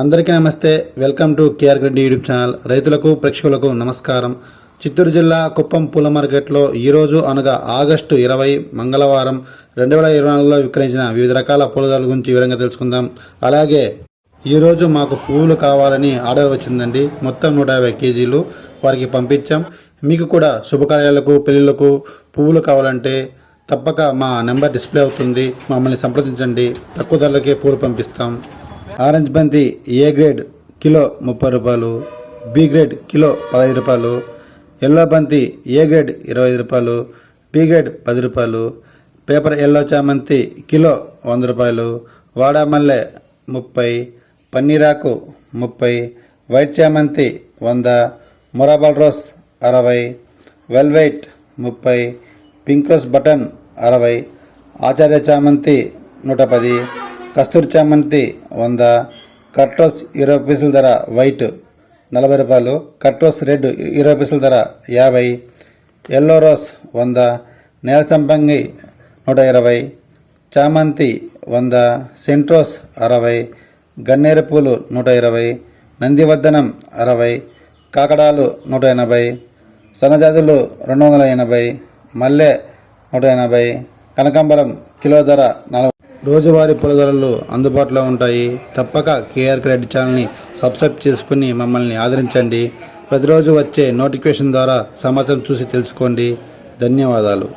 అందరికీ నమస్తే. Welcome to KR Greddy YouTube channel. రైతులకు ప్రేక్షకులకు నమస్కారం. చిత్తూరు జిల్లా కుప్పం పూల మార్కెట్లో ఈరోజు అనగా ఆగస్టు ఇరవై మంగళవారం రెండు వేల ఇరవై నాలుగులో విక్రయించిన వివిధ రకాల పూలదారుల గురించి వివరంగా తెలుసుకుందాం. అలాగే ఈరోజు మాకు పువ్వులు కావాలని ఆర్డర్ వచ్చిందండి. మొత్తం నూట యాభై కేజీలు వారికి పంపించాం. మీకు కూడా శుభకార్యాలకు పెళ్ళిళ్ళకు పువ్వులు కావాలంటే తప్పక మా నెంబర్ డిస్ప్లే అవుతుంది. మమ్మల్ని సంప్రదించండి. తక్కువ ధరలకే పూలు పంపిస్తాం. ఆరెంజ్ బంతి ఏ గ్రేడ్? కిలో ముప్పై రూపాయలు. B grade? కిలో పదహైదు రూపాయలు. ఎల్లో బంతి ఏ గ్రేడ్? ఇరవై ఐదు రూపాయలు. B grade? పది రూపాయలు. పేపర్ ఎల్లో చామంతి కిలో వంద రూపాయలు. వాడామల్లె ముప్పై. పన్నీరాకు ముప్పై. వైట్ చామంతి వంద. మొరాబల్ రోస్ అరవై. వెల్వెట్ ముప్పై. పింక్ రోస్ బటన్ అరవై. ఆచార్య చామంతి నూట పది. కస్తూరి చామంతి వంద కట్రోస్ ఇరవై పీసుల ధర వైట్ నలభై రూపాయలు కట్రోస్ రెడ్ ఇరవై పీసుల ధర యాభై ఎల్లో రోస్ వంద నేల సంపంగి నూట ఇరవై చామంతి వంద సెంట్రోస్ అరవై గన్నేరు పూలు నూట ఇరవై నందివర్ధనం అరవై కాకడాలు నూట ఎనభై సన్నజాజులు రెండు వందల ఎనభై మల్లె నూట ఎనభై కనకాంబరం కిలో ధర నలభై రోజువారీ పొలదలలు అందుబాటులో ఉంటాయి తప్పక కేఆర్ క్రెడిట్ ఛానల్ని సబ్స్క్రైబ్ చేసుకుని మమ్మల్ని ఆదరించండి ప్రతిరోజు వచ్చే నోటిఫికేషన్ ద్వారా సమాచారం చూసి తెలుసుకోండి ధన్యవాదాలు